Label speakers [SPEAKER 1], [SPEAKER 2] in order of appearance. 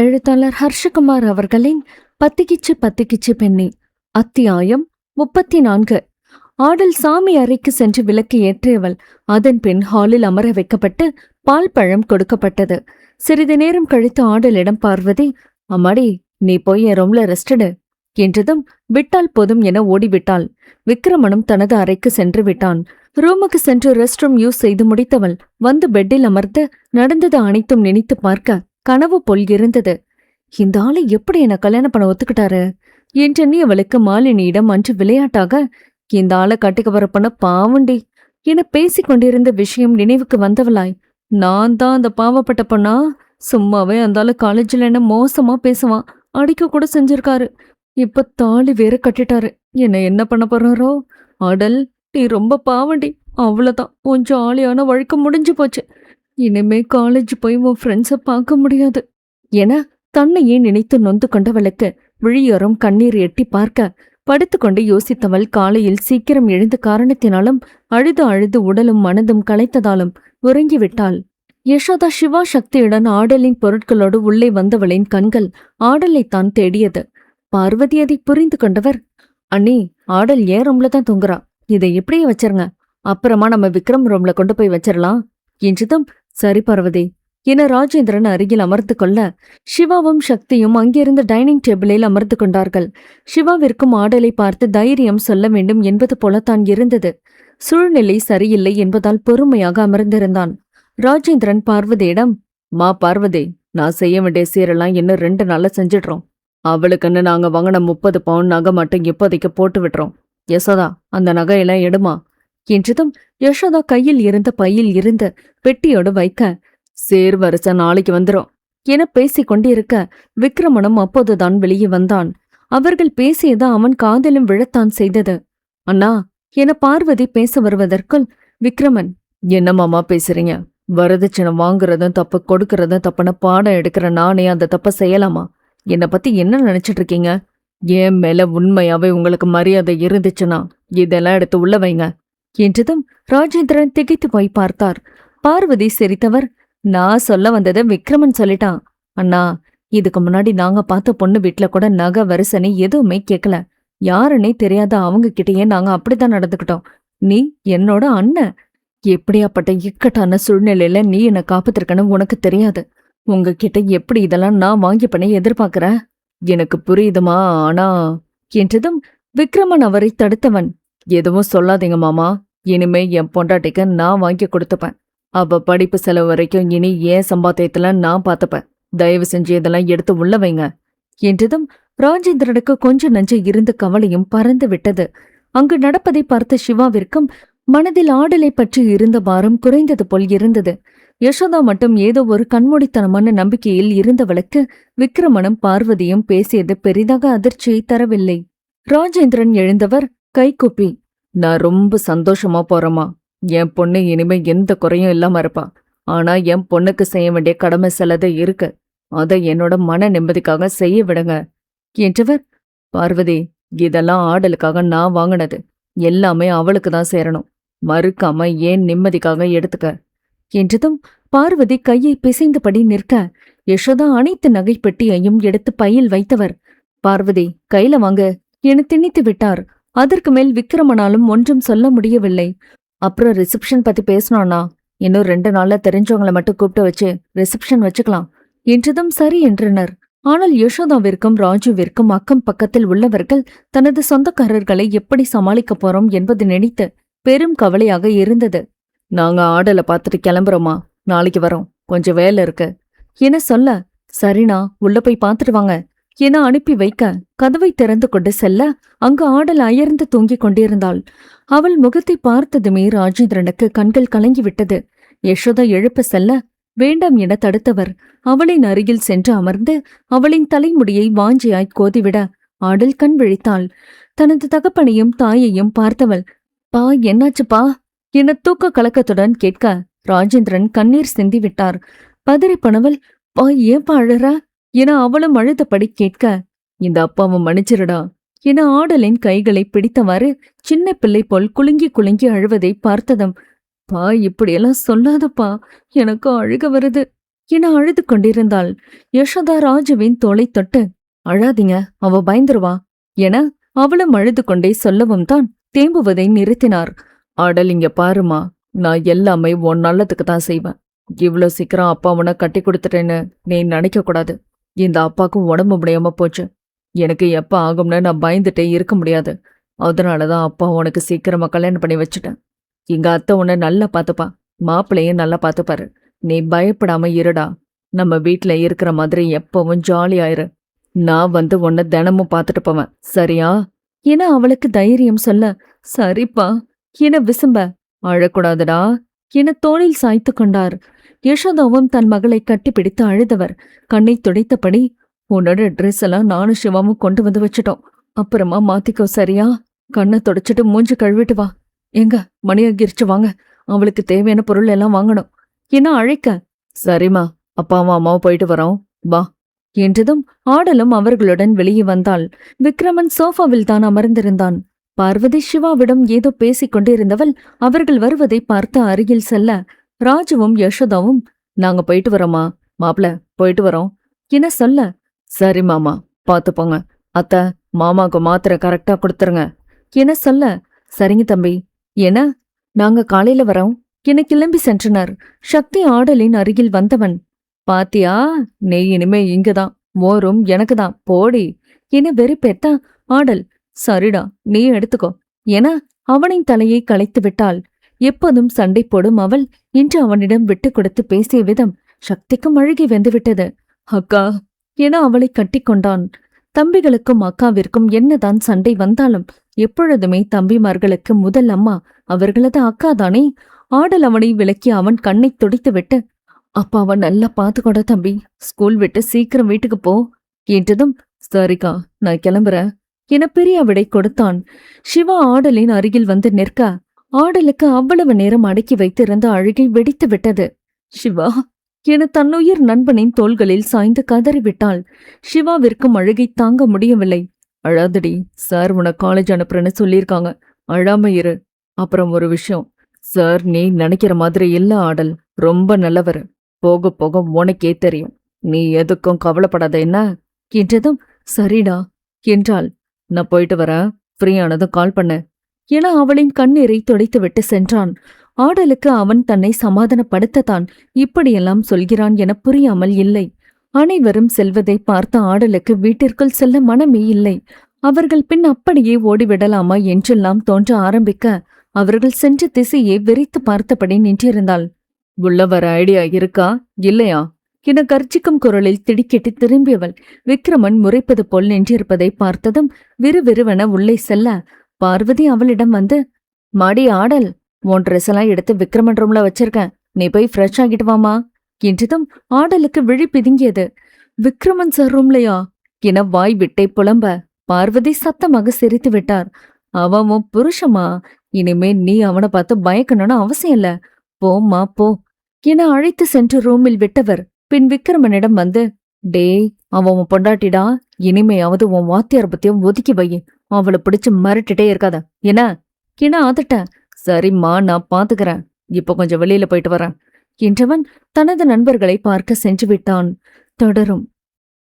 [SPEAKER 1] எழுத்தாளர் ஹர்ஷகுமார் அவர்களின் பத்திக்கிச்சு பத்திக்கிச்சு பெண்ணே அத்தியாயம் முப்பத்தி நான்கு ஆடல் சாமி அறைக்கு சென்று விளக்கு ஏற்றியவள் அதன் பின் ஹாலில் அமர வைக்கப்பட்டு பால் பழம் கொடுக்கப்பட்டது. சிறிது நேரம் கழித்து ஆடலிடம் பார்வதி அம்மாடி நீ போய் என் ரூம்ல ரெஸ்டடு என்றதும் விட்டால் போதும் என ஓடிவிட்டாள். விக்ரமனும் தனது அறைக்கு சென்று விட்டான். ரூமுக்கு சென்று ரெஸ்ட் ரூம் யூஸ் செய்து முடித்தவள் வந்து பெட்டில் அமர்ந்து நடந்தது அனைத்தும் நினைத்து பார்க்க கனவு போல் இருந்தது. இந்த ஆளை எப்படி என்ன கல்யாணம் பண்ண ஒத்துக்கிட்டாரு? என்றெண்ணி அவளுக்கு மாலினியிடம் அன்று விளையாட்டாக இந்த ஆளை கட்டிக்க வரப்பண்ண பாவண்டி என பேசிக் கொண்டிருந்த விஷயம் நினைவுக்கு வந்தவளாய். நான் தான் அந்த பாவப்பட்ட பொண்ணா? சும்மாவே அந்த ஆளு காலேஜில் என்ன மோசமா பேசுவான். அடிக்க கூட செஞ்சிருக்காரு. இப்ப தாலி வேற கட்டிட்டாரு. என்ன என்ன பண்ண போறாரோ? அடல் நீ ரொம்ப பாவண்டி. அவ்வளோதான் உன் ஜாலியான வழக்கம் முடிஞ்சு போச்சு. இனிமே காலேஜ் போய் உன் ஃப்ரெண்ட்ஸை பார்க்க முடியாது. என தன்னையே நினைத்து நொந்து கொண்டவளுக்கு விழியோரம் கண்ணீர் எட்டி பார்க்க படுத்துக்கொண்டு யோசித்தவள் காலையில் சீக்கிரம் எழுந்த காரணத்தினாலும் அழுது அழுது உடலும் மனதும் களைத்ததாலும் உறங்கிவிட்டாள். யசோதா சிவா சக்தியுடன் ஆடலின் பொருட்களோடு உள்ளே வந்தவளின் கண்கள் ஆடலைத்தான் தேடியது. பார்வதி அதை புரிந்து கொண்டவர் அண்ணி ஆடல் ஏன் ரூம்ல தான் தூங்குறா? இதை இப்படியே வச்சிருங்க. அப்புறமா நம்ம விக்ரம் ரூம்ல கொண்டு போய் வச்சிடலாம் என்றதும் சரி பர்வதி என ராஜேந்திரன் அருகில் அமர்ந்து கொள்ள சிவாவும் சக்தியும் அங்கிருந்த டைனிங் டேபிளில் அமர்ந்து கொண்டார்கள். சிவாவிற்கும் ஆடலை பார்த்து தைரியம் சொல்ல வேண்டும் என்பது போலத்தான் இருந்தது. சூழ்நிலை சரியில்லை என்பதால் பொறுமையாக அமர்ந்திருந்தான். ராஜேந்திரன் பார்வதியிடம் மா பார்வதி நான் செய்ய வேண்டிய சீரெல்லாம் இன்னும் ரெண்டு நாளில் செஞ்சிடுறோம். அவளுக்குன்னு நாங்க வாங்கின முப்பது பவுன் நகை மட்டும் இப்போதைக்கு போட்டு விடுறோம் யசோதா அந்த நகையெல்லாம் எடுமா? என்றதும் யசோதா கையில் இருந்த பையில் இருந்த பெட்டியோடு வைக்க சேர் நாளைக்கு வந்துரும் என பேசிக் கொண்டிருக்க விக்ரமனும் அப்போதுதான் வெளியே வந்தான். அவர்கள் பேசியது அவன் காதலும் விழத்தான் செய்தது. அண்ணா என பார்வதி பேச வருவதற்குள் விக்ரமன் என்ன மாமா பேசுறீங்க? வரதட்சணை வாங்குறதும் தப்பு கொடுக்கறதும் தப்பன பாடம் எடுக்கிற நானே அந்த தப்ப செய்யலாமா? என்னை பத்தி என்ன நினைச்சிட்டு இருக்கீங்க? ஏன் மேல உண்மையாவே உங்களுக்கு மரியாதை இருந்துச்சுன்னா இதெல்லாம் எடுத்து உள்ள வைங்க. என்றதும் ராஜேந்திரன் திகைத்து போய் பார்த்தார். பார்வதி சிரித்தவர் நான் சொல்ல வந்ததை விக்ரமன் சொல்லிட்டான். அண்ணா இதுக்கு முன்னாடி நாங்க பார்த்த பொண்ணு வீட்ல கூட நகை வரிசனை எதுவுமே கேட்கல யாருன்னே தெரியாத அவங்க கிட்டயே நாங்க அப்படித்தான் நடந்துக்கிட்டோம். நீ என்னோட அண்ணன் எப்படியாப்பட்ட இக்கட்டான சூழ்நிலையில நீ என்னை காப்பாத்திருக்கணும் உனக்கு தெரியாது. உங்ககிட்ட எப்படி இதெல்லாம் நான் வாங்கி பண்ண எதிர்பார்க்கற? எனக்கு புரியுதுமா ஆனா? என்றதும் விக்ரமன் அவரை தடுத்தவன் எதுவும் சொல்லாதீங்க மாமா. இனிமே என் பொண்டாட்டிக்கு நான் வாங்கி கொடுத்துப்பேன். அவ படிப்பு செலவு வரைக்கும் இனி ஏன் சம்பாத்தியத்துல நான் பார்த்துப்பேன் தயவு செஞ்சு இதெல்லாம் எடுத்து உள்ள வைங்க. என்றதும் ராஜேந்திரனுக்கு கொஞ்ச நஞ்சு இருந்த கவலையும் பறந்து விட்டது. அங்கு நடப்பதை பார்த்த சிவாவிற்கும் மனதில் ஆடலை பற்றி இருந்த பாரம் குறைந்தது போல் இருந்தது. யசோதா மட்டும் ஏதோ ஒரு கண்மூடித்தனமான நம்பிக்கையில் இருந்தவளுக்கு விக்ரமனும் பார்வதியும் பேசியது பெரிதாக அதிர்ச்சியை தரவில்லை. ராஜேந்திரன் எழுந்தவர் கைக்குப்பி. நான் ரொம்ப சந்தோஷமா போறேம்மா. என் பொண்ணு இனிமே எந்த குறையும் இல்லாம இருப்பா. ஆனா என் பொண்ணுக்கு செய்ய வேண்டிய கடமை சிலதை இருக்கு. அதை என்னோட மன நிம்மதிக்காக செய்ய விடுங்க. என்றவர் பார்வதி இதெல்லாம் ஆடலுக்காக நான் வாங்கினது. எல்லாமே அவளுக்கு தான் சேரணும். மறுக்காம ஏன் நிம்மதிக்காக எடுத்துக்க? என்றதும் பார்வதி கையை பிசைந்தபடி நிற்க யசோதா அனைத்து நகை பெட்டியையும் எடுத்து பையில் வைத்தவர். பார்வதி கையில வாங்க. என திணித்து விட்டார். அதற்கு மேல் விக்ரமனாலும் ஒன்றும் சொல்ல முடியவில்லை. அப்புறம் ரிசப்ஷன் பத்தி பேசணும்னா இன்னும் ரெண்டு நாள்ல தெரிஞ்சவங்கள மட்டும் கூப்பிட்டு வச்சு ரிசப்ஷன் வச்சுக்கலாம். என்றதும் சரி என்றனர். ஆனால் யசோதாவிற்கும் ராஜுவிற்கும் அக்கம் பக்கத்தில் உள்ளவர்கள் தனது சொந்தக்காரர்களை எப்படி சமாளிக்கப் போறோம் என்பது நினைத்து பெரும் கவலையாக இருந்தது. நாங்க ஆடலை பார்த்துட்டு கிளம்புறோமா? நாளைக்கு வரோம். கொஞ்சம் வேலை இருக்கு. என சொல்ல சரிண்ணா உள்ள போய் பார்த்துட்டு வாங்க. என அனுப்பி வைக்க கதவை திறந்து கொண்டு செல்ல அங்கு ஆடல் அயர்ந்து தூங்கிக் கொண்டிருந்தாள். அவள் முகத்தை பார்த்ததுமே ராஜேந்திரனுக்கு கண்கள் கலங்கிவிட்டது. யசோதா எழுப்ப செல்ல வேண்டாம் என தடுத்தவர். அவளின் அருகில் சென்று அமர்ந்து அவளின் தலைமுடியை வாஞ்சியாய் கோதிவிட ஆடல் கண் விழித்தாள். தனது தகப்பனையும் தாயையும் பார்த்தவள் பா என்னாச்சுப்பா என தூக்க கலக்கத்துடன் கேட்க ராஜேந்திரன் கண்ணீர் சிந்திவிட்டார். பதறி பணவல் பா ஏன் அழற? என அவளும் அழுதபடி கேட்க இந்த அப்பாவை மன்னிச்சிருடா என ஆடலின் கைகளை பிடித்தவாறு சின்ன பிள்ளை போல் குலுங்கி குலுங்கி அழுவதை பார்த்ததும் பா இப்படியெல்லாம் சொல்லாதப்பா. எனக்கு அழுக வருது என அழுது கொண்டிருந்தாள். யசோதா ராஜுவின் தோலை தொட்டு அழாதீங்க. அவ பயந்துருவா. என அவளும் அழுது கொண்டே சொல்லவும் தான் தேம்புவதை நிறுத்தினார். ஆடல் இங்க பாருமா. நான் எல்லாமே உன் நல்லதுக்கு தான் செய்வேன். இவ்ளோ சீக்கிரம் அப்பா உன்னை கட்டி கொடுத்துட்டேன்னு நீ நினைக்க கூடாது இந்த அப்பாக்கும் உடம்பு முடியாம போச்சு. எனக்கு எப்ப ஆகும்னு நான் பயந்துட்டே இருக்க முடியாது. அதனாலதான் அப்பா உனக்கு சீக்கிரமா கல்யாணம் பண்ணி வச்சுட்டேன். எங்க அத்தை உன்னை நல்லா பார்த்துப்பா. மாப்பிள்ளையும் நல்லா பார்த்துப்பாரு. நீ பயப்படாம இருடா. நம்ம வீட்டில் இருக்கிற மாதிரி எப்பவும் ஜாலியாயிரு நான் வந்து உன்னை தினமும் பார்த்துட்டு போவேன். சரியா? என அவளுக்கு தைரியம் சொல்ல? சரிப்பா. என விசும்ப? அழக்கூடாதுடா. என தோளில் சாய்த்து கொண்டார். யசோதாவும் தன் மகளை கட்டிப்பிடித்து அழுதவர். கண்ணை துடைத்தபடி உன்னோட ட்ரெஸ் எல்லாம் நானும் சிவாவும் கொண்டு வந்து வச்சிட்டோம். அப்புறமா மாத்திக்கோ சரியா? கண்ணை தொடச்சிட்டு மூஞ்சி கழுவிட்டு வா. எங்க? மணி வாங்க. அவளுக்கு தேவையான பொருள் எல்லாம் வாங்கணும். என்ன அழைக்க சரிம்மா அப்பாவும் அம்மாவும் போயிட்டு வரோம். வா. என்றதும் ஆடலும் அவர்களுடன் வெளியே வந்தாள். விக்ரமன் சோஃபாவில் தான் அமர்ந்திருந்தான். பார்வதி சிவாவிடம் ஏதோ பேசிக் கொண்டிருந்தவள் அவர்கள் வருவதை பார்த்து அருகில் செல்ல ராஜுவும் யசோதாவும் நாங்க போயிட்டு வரோமா மாப்ள போயிட்டு வரோம் என சொல்ல சரி மாமா பாத்துப்போங்க அத்த மாமாவுக்கு மாத்திரை கரெக்டா கொடுத்துருங்க என சொல்ல சரிங்க தம்பி என நாங்க காலையில வரோம் என கிளம்பி சென்றனர். சக்தி ஆடலின் அருகில் வந்தவன் பாத்தியா நெய் இனிமே இங்கதான் மோரும் எனக்குதான் போடி என வெறுப்பேத்த ஆடல் சரிடா நீ எடுத்துக்கோ. என அவனின் தலையை களைத்து விட்டாள். எப்போதும் சண்டை போடும் அவள் இன்று அவனிடம் விட்டு கொடுத்து பேசிய விதம் சக்திக்கும் அழுகி வெந்துவிட்டது. அக்கா என அவளை கட்டிக்கொண்டான் தம்பிகளுக்கும் அக்காவிற்கும் என்னதான் சண்டை வந்தாலும் எப்பொழுதுமே தம்பிமார்களுக்கு முதல் அம்மா அவர்களது அக்கா தானே ஆடல் அவனை விளக்கி அவன் கண்ணை துடித்துவிட்டு அப்பாவை நல்லா பாத்துக்கோடா தம்பி. ஸ்கூல் விட்டு சீக்கிரம் வீட்டுக்கு போ. என்றதும் சரிக்கா நான் கிளம்புறேன். என பெரிய விடை கொடுத்தான். சிவா ஆடலின் அருகில் வந்து நிற்க ஆடலுக்கு அவ்வளவு நேரம் அடக்கி வைத்திருந்த அழுகை வெடித்து விட்டது. சிவா என தன்னுயிர் நண்பனின் தோள்களில் சாய்ந்து கதறிவிட்டாள். சிவாவிற்கும் அழுகை தாங்க முடியவில்லை. அழாதடி சார் உன காலேஜ் அனுப்புறேன்னு சொல்லியிருக்காங்க. அழாம இரு. அப்புறம் ஒரு விஷயம். சார் நீ நினைக்கிற மாதிரி இல்ல ஆடல். ரொம்ப நல்லவர். போக போக உனக்கே தெரியும். நீ எதுக்கும் கவலைப்படாத என்ன? என்றதும் சரிடா என்றாள். நான் போயிட்டு வரேன். ஃப்ரீயானதும் கால் பண்ண. என அவளின் கண்ணீரை துடைத்துவிட்டு சென்றான். ஆடலுக்கு அவன் தன்னை சமாதானப்படுத்தத்தான் இப்படியெல்லாம் சொல்கிறான் என புரியாமல் இல்லை. அனைவரும் செல்வதை பார்த்த ஆடலுக்கு வீட்டிற்குள் செல்ல மனமே இல்லை. அவர்கள் பின் அப்படியே ஓடிவிடலாமா என்றெல்லாம் தோன்ற ஆரம்பிக்க அவர்கள் சென்ற திசையை வெறித்து பார்த்தபடி நின்றிருந்தாள். உள்ள வர ஐடியா இருக்கா? இல்லையா? என கர்ஜிக்கும் குரலில் திடுக்கிட்டு திரும்பியவள். விக்ரமன் முறைப்பது போல் நின்றிருப்பதை பார்த்ததும் விறுவிறுவென உள்ளே செல்ல பார்வதி அவளிடம் வந்து மாடி ஆடல் உன் ட்ரெஸ் எல்லாம் எடுத்து விக்ரமன் ரூம்ல வச்சிருக்கேன். நீ போய் ஃப்ரெஷ் ஆகிட்டு வாமா என்றதும் ஆடலுக்கு விழி பிதுங்கியது. விக்ரமன் சார் ரூம்லையா என வாய் விட்டே புலம்ப பார்வதி சத்தமாக சிரித்து விட்டார். அவன் புருஷமா இனிமே நீ அவனை பார்த்து பயக்கணும்னு அவசியம் இல்ல. போம்மா போ. என அழைத்து சென்று ரூமில் விட்டவர். பின் விக்ரமனிடம் வந்து டேய் அவன் உன் பொண்டாட்டிடா இனிமையாவது உன் வாத்தியார் பத்தியும் ஒதுக்கி வை. அவளை பிடிச்சு மிரட்டிட்டே இருக்காத. என்ன? என ஆத்துட்ட? சரிம்மா நான் பாத்துக்கிறேன். இப்ப கொஞ்சம் வெளியில போயிட்டு வரேன். என்றவன் தனது நண்பர்களை பார்க்க சென்று விட்டான். தொடரும்.